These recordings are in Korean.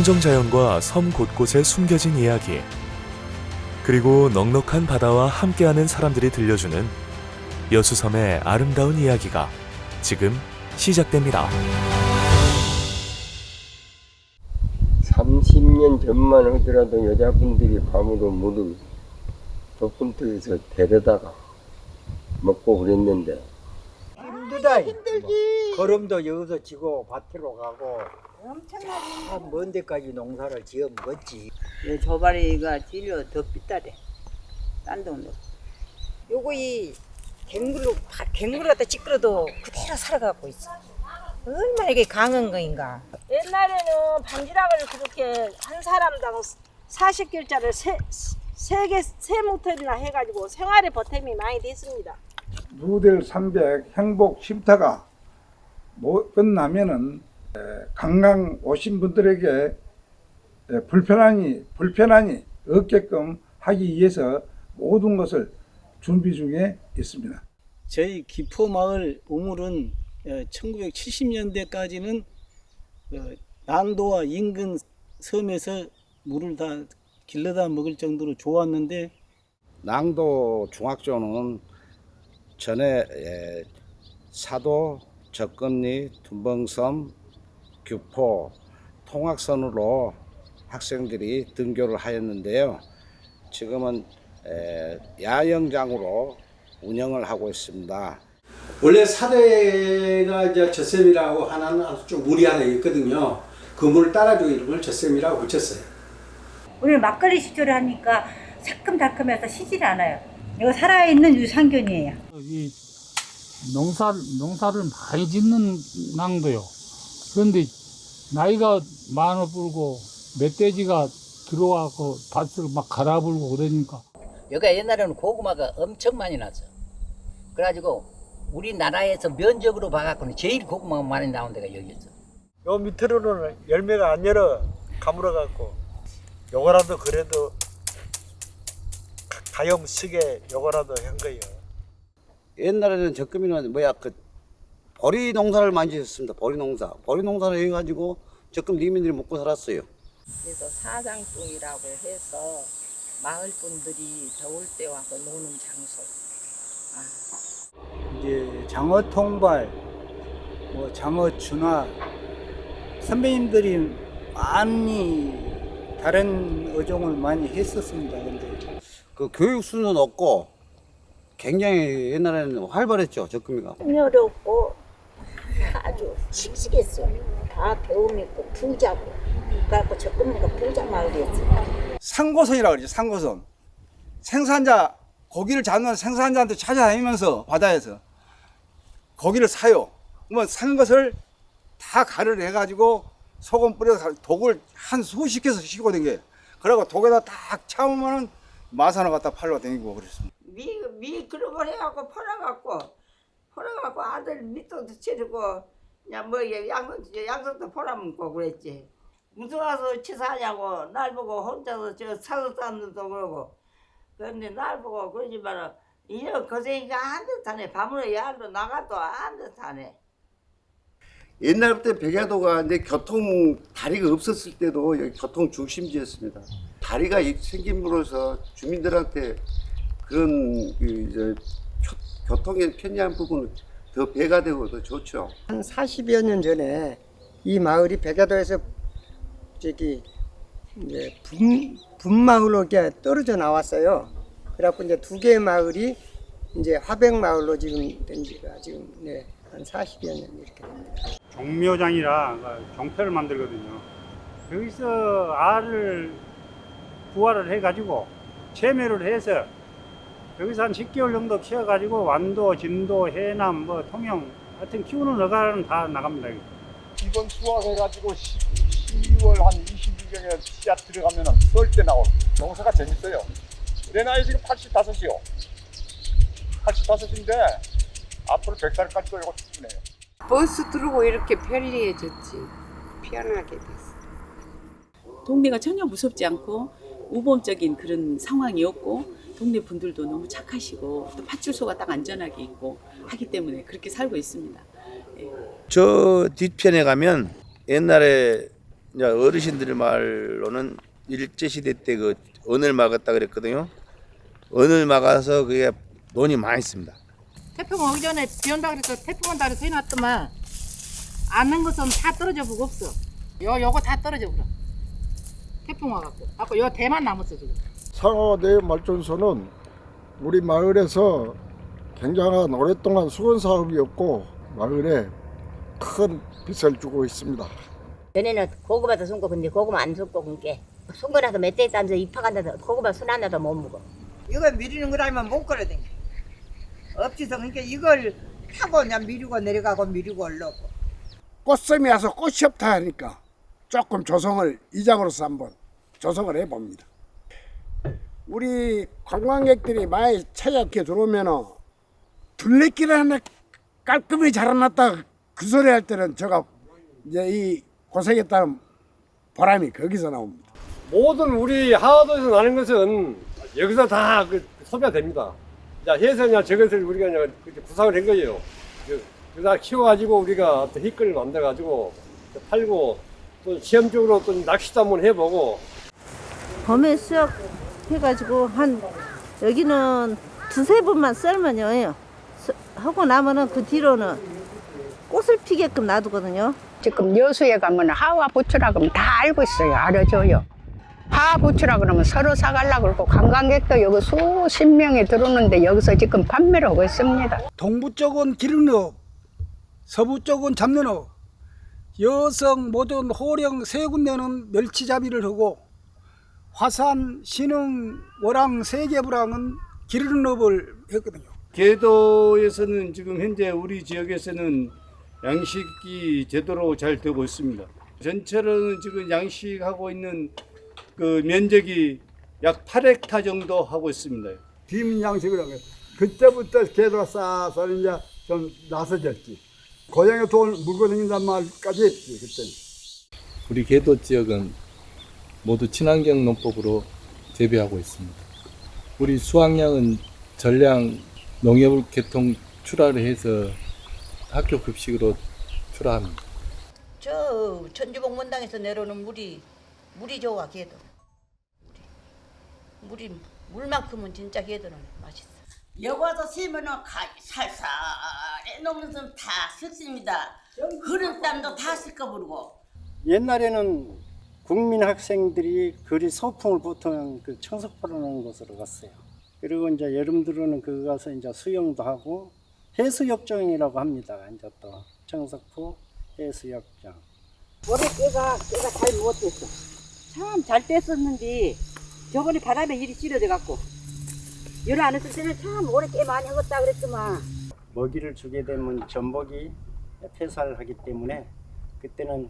청정 자연과 섬 곳곳에 숨겨진 이야기, 그리고 넉넉한 바다와 함께하는 사람들이 들려주는 여수섬의 아름다운 이야기가 지금 시작됩니다. 30년 전만 하더라도 여자분들이 밤으로 물을 독분터에서 데려다가 먹고 그랬는데 힘들다. 힘들지. 걸음도 여기서 지고 밭으로 가고 엄청나게 먼 데까지 농사를 지어 먹었지. 요 저바리가 질려 더 비싸대. 딴 돈도. 요거 이 갱물로 바- 갱물 갖다 찌끄러도 그대로 살아가고 있어. 얼마나 이게 강한 거인가. 옛날에는 반지락을 그렇게 한 사람당 40길자를 세, 세 개, 세 모텔이나 해가지고 생활의 보탬이 많이 됐습니다. 누델 300 행복 쉼터가 뭐 끝나면은 에, 관광 오신 분들에게 에, 불편함이 불편함이 없게끔 하기 위해서 모든 것을 준비 중에 있습니다. 저희 기포마을 우물은 1970년대까지는 어, 난도와 인근 섬에서 물을 다 길러다 먹을 정도로 좋았는데 낭도 중학교는 전에 에, 사도, 적금리, 둔벙섬, 규포, 통학선으로 학생들이 등교를 하였는데요. 지금은 에, 야영장으로 운영을 하고 있습니다. 원래 사대가 이제 젖샘이라고 하나는 아주 좀 물이 하나 있거든요. 그 물을 따라주고 이름을 젖샘이라고 붙였어요. 오늘 막걸리 시조를 하니까 새큼달큼해서 시질 않아요. 이거 살아있는 유산균이에요. 이 농사 농사를 많이 짓는 낭도요. 그런데 나이가 많아 불고 멧돼지가 들어와서 밭을 막 갈아불고 그러니까 여기가 옛날에는 고구마가 엄청 많이 났어. 그래가지고 우리나라에서 면적으로 봐갖고는 제일 고구마가 많이 나온 데가 여기였어. 요 밑으로는 열매가 안 열어 가물어 갖고 요거라도 그래도 가- 가염 쓰게 요거라도 한 거예요. 옛날에는 적금이는 뭐야 그 보리 농사를 많이 지었습니다. 보리 농사. 보리 농사를 해가지고 적금 리민들이 먹고 살았어요. 그래서 사장뚱이라고 해서 마을 분들이 더울 때 와서 노는 장소. 이제 장어 통발, 뭐 장어 준화 선배님들이 많이 다른 어종을 많이 했었습니다. 근데 그 교육 수는 없고 굉장히 옛날에는 활발했죠 적금이가. 풍요롭고 씩씩했어요. 다 배움 있고 부자고. 그래갖고 적금리가 부자 마을이었어요. 상고선이라고 그러죠. 상고선. 생산자 고기를 잡는 생산자한테 찾아다니면서 바다에서 고기를 사요. 그러면 산 것을 다 가루를 해가지고 소금 뿌려서 독을 한 수십 개서 싣고 댕겨요. 그러고 독에다 딱 참으면은 마산을 갖다 팔러 다니고 그랬습니다. 미, 미걸 해갖고 팔아갖고 팔아갖고 아들 밑도 치르고 그냥 뭐 양석 양석도 팔아먹고 그랬지. 무슨 와서 치사하냐고 날 보고 혼자서 저 사서 쌌는도 그러고. 그런데 날 보고 그러지만은 이런 고생이가 안 듯하네. 밤으로 야로 나가도 안 듯하네. 옛날부터 백야도가 이제 교통 다리가 없었을 때도 여기 교통 중심지였습니다. 다리가 생김으로써 주민들한테 그런 그 이제 교- 교통의 편리한 부분은 더 배가 되고 더 좋죠. 한 40여 년 전에 이 마을이 백야도에서 저기 이제 분, 분마을로 이렇게 떨어져 나왔어요. 그래갖고 이제 두 개의 마을이 이제 화백 마을로 지금 된 지가 지금 네, 한 40여 년 이렇게 됩니다. 종묘장이라 종패를 만들거든요. 여기서 알을 부화를 해가지고 채매를 해서 여기서 한 10개월 정도 키워가지고 완도, 진도, 해남, 뭐 통영 하여튼 키우는 어가는 다 나갑니다. 여기. 이번 수확해가지고 10 월 한 22경에 씨앗 들어가면은 썰때 나올 농사가 재밌어요. 내 나이 지금 85이요. 85인데 앞으로 100살까지 또 이거 충분해요. 버스 들고 이렇게 편리해졌지 편하게 됐어 동네가 전혀 무섭지 않고 우범적인 그런 상황이었고 동네 분들도 너무 착하시고 또 파출소가 딱 안전하게 있고 하기 때문에 그렇게 살고 있습니다. 저 뒤편에 가면 옛날에 이제 어르신들 말로는 일제 시대 때 그 언을 막았다 그랬거든요. 언을 막아서 그게 돈이 많이 씁니다. 태풍 오기 전에 비 온다 그래서 태풍 온다 그래서 해놨더만 안는 것은 다 떨어져 보고 없어. 요 요거 다 떨어져 버려. 태풍 와갖고. 갖고 요 대만 남았어 지금. 상어대 발전소는 우리 마을에서 굉장한 오랫동안 수건 사업이었고 마을에 큰 빚을 주고 있습니다. 전에는 고구마도 숨고 근데 고구마 안 숨고 근게 숨고 나서 멧돼 있다면서 입학한다서 고구마 순 하나도 못 먹어. 이거 미리는 거라면 못 걸어댕겨. 없지서 그러니까 이걸 타고 그냥 미루고 내려가고 미루고 올라오고. 꽃샘이 와서 꽃이 없다 하니까 조금 조성을 이장으로서 한번 조성을 해봅니다. 우리 관광객들이 많이 찾아게 들어오면은 둘레길 하나 깔끔히 잘해놨다 그 소리 할 때는 제가 이제 이 고생했다는 보람이 거기서 나옵니다. 모든 우리 하도에서 나는 것은 여기서 다 그 소비가 됩니다. 자, 해서 그냥 저것을 우리가 그냥 구상을 한 거예요. 그- 그다 키워가지고 우리가 어떤 희끌을 만들어가지고 팔고 또 시험적으로 또 낚시도 한번 해보고 봄에 수확 해가지고 한 여기는 두세 번만 썰면요. 수- 하고 나면은 그 뒤로는 꽃을 피게끔 놔두거든요. 지금 여수에 가면 하와 부추라 그러면 다 알고 있어요. 알아줘요. 하와 부추라 그러면 서로 사갈라 그러고 관광객도 여기 수십 명이 들어오는데 여기서 지금 판매를 하고 있습니다. 동부 쪽은 기름업, 서부 쪽은 잡면업, 여성, 모든 호령 세 군데는 멸치잡이를 하고 화산, 신흥, 월왕, 세계부랑은 기름업을 했거든요. 개도에서는 지금 현재 우리 지역에서는 양식이 제대로 잘 되고 있습니다. 전체로는 지금 양식하고 있는 그 면적이 약 8헥타 정도 하고 있습니다. 빔양식이라고 해요. 그때부터 개도가 싹싹 이제 좀 나서졌지. 고향에 돈 물고 다닌단 말까지 했지 그때는. 우리 개도 지역은 모두 친환경 농법으로 재배하고 있습니다. 우리 수확량은 전량 농협 개통 출하를 해서 학교 급식으로 출하합니다. 저 천주봉 원당에서 내려오는 물이 물이 좋아 걔도 물이 물만큼은 진짜 걔들은 맛있어. 여기 와서 세면은 가 살살해 녹는 섬다 섞습니다. 흐른 땀도 다 섞어버리고. 옛날에는 국민 학생들이 그리 소풍을 보통 그 청석포라는 곳으로 갔어요. 그리고 이제 여름 들어는 그 가서 이제 수영도 하고 해수욕장이라고 합니다. 이제 또 청석포 해수욕장. 올해 깨가 깨가 잘 못됐어. 참잘 뗐었는데 저번에 바람에 일이 찌려져 갖고 열안 했을 때는 참 올해 깨 많이 먹었다 그랬더만. 먹이를 주게 되면 전복이 폐살하기 때문에 그때는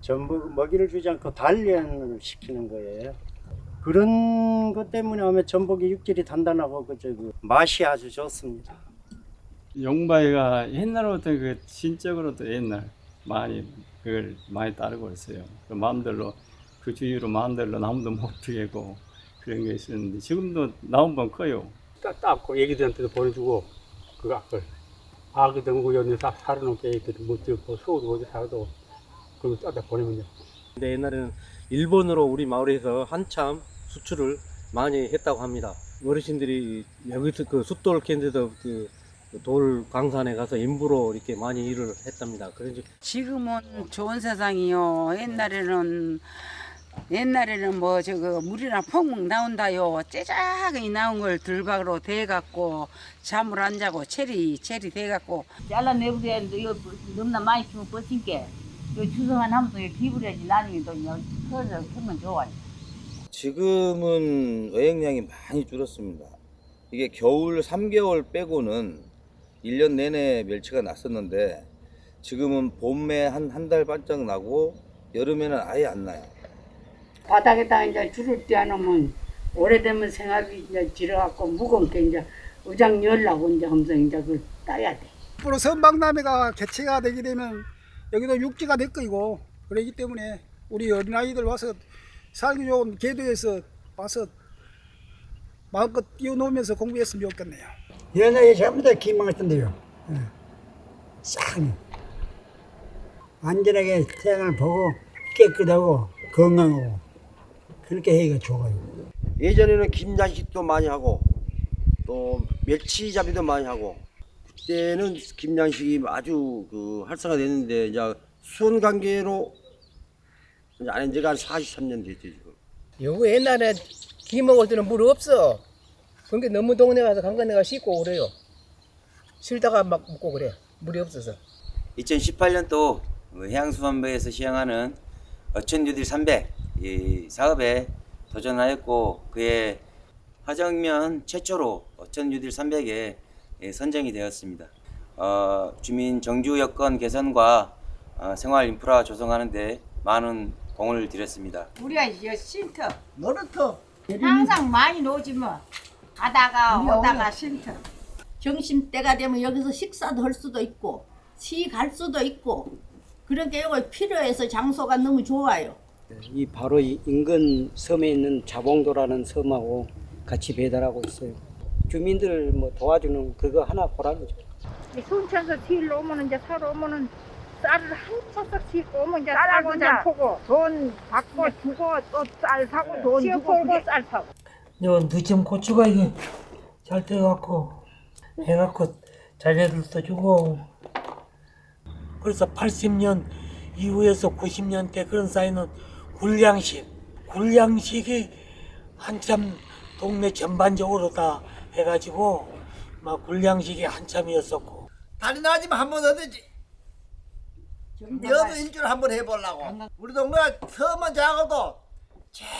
전복 먹이를 주지 않고 단련을 시키는 거예요. 그런 것 때문에 아마 전복이 육질이 단단하고 그저 그 맛이 아주 좋습니다. 용바이가 옛날부터 그 신적으로도 옛날 많이 그걸 많이 따르고 있어요. 그 마음대로 그 주위로 마음대로 나무도 못 피우고 그런 게 있었는데 지금도 나온 번 커요. 딱 닦고 애기들한테도 보내주고 그 악을 아기 등고 연에 다 살아놓게 애기들이 못 찍고 소도 어디 살아도 그거 따다 보내면 돼. 근데 옛날에는 일본으로 우리 마을에서 한참 수출을 많이 했다고 합니다. 어르신들이 여기서 그 숫돌 캔데도 그돌 광산에 가서 인부로 이렇게 많이 일을 했답니다. 그래서 지금은 좋은 세상이요. 옛날에는 옛날에는 뭐 저거 물이나 펑펑 나온다요. 째작이 나온 걸 들박으로 대갖고 잠을 안 자고 체리 체리 대갖고 잘라내버려야 이거 너무나 많이 키면 뻗친게 이 주성한 하면 또 비브려야지 나중에 또 서서 크면 좋아. 지금은 어획량이 많이 줄었습니다. 이게 겨울 3개월 빼고는 1년 내내 멸치가 났었는데 지금은 봄에 한 한 달 반짝 나고 여름에는 아예 안 나요. 바닥에다 이제 줄을 떼어놓으면 오래되면 생활이 이제 지려갖고 무거운 게 이제 의장 열라고 이제 하면서 이제 그걸 따야 돼. 앞으로 선박남해가 개체가 되게 되면 여기도 육지가 될 거이고 그러기 때문에 우리 어린아이들 와서 살기 좋은 개도에서 와서 마음껏 뛰어놀면서 공부했으면 좋겠네요. 연예계 전부 다 기망했던데요. 싹 안전하게 태양을 보고 깨끗하고 건강하고 그렇게 해가 좋아요. 예전에는 김장식도 많이 하고 또 멸치잡이도 많이 하고 그 때는 김장식이 아주 그 활성화 됐는데 이제 수원 관계로 이제 안한 지가 한 43년 됐죠 지금. 요거 옛날에 김 먹을 때는 물 없어. 그러니까 너무 동네 가서 강간 내가 씻고 그래요. 쉴다가 막 먹고 그래. 물이 없어서. 2018년도 해양수산부에서 시행하는 어촌유딜 300이 사업에 도전하였고 그의 화정면 최초로 어촌유딜 300에 선정이 되었습니다. 어, 주민 정주 여건 개선과 어, 생활 인프라 조성하는데 많은 공을 들였습니다. 우리가 이제 쉼터 놀이터 항상 많이 노지 뭐 가다가 우리 오다가 어머니. 쉼터 점심 때가 되면 여기서 식사도 할 수도 있고 시 갈 수도 있고 그러니까 이거 필요해서 장소가 너무 좋아요. 이 바로 이 인근 섬에 있는 자봉도라는 섬하고 같이 배달하고 있어요. 주민들 뭐 도와주는 그거 하나 보람이죠. 순천서 시일로 오면은 이제 사러 오면은 쌀을 한 차씩 싣고 오면 이제 쌀을 쌀 그냥 잘 포고 돈 받고 주고 또 쌀 사고 돈 시어 주고 폴고 쌀 사고. 요 늦은 고추가 이게 잘 돼갖고 해갖고 자녀들도 주고 그래서 80년 이후에서 90년 대 그런 사이는 굴량식 굴량식이 한참 동네 전반적으로 다 해가지고 막 굴량식이 한참이었었고 다리 나지만 한번 어디지? 너도 일주일에 한번 해보려고. 우리 동네가 섬은 작아도 제일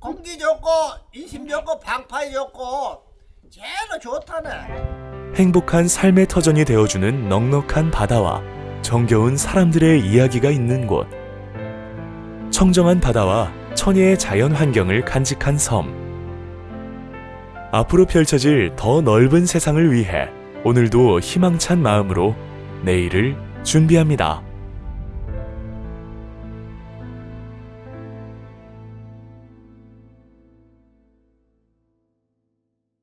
공기 좋고 인심 좋고 방파이 좋고 제일 좋다네. 행복한 삶의 터전이 되어주는 넉넉한 바다와 정겨운 사람들의 이야기가 있는 곳. 청정한 바다와 천혜의 자연 환경을 간직한 섬. 앞으로 펼쳐질 더 넓은 세상을 위해 오늘도 희망찬 마음으로 내일을 준비합니다.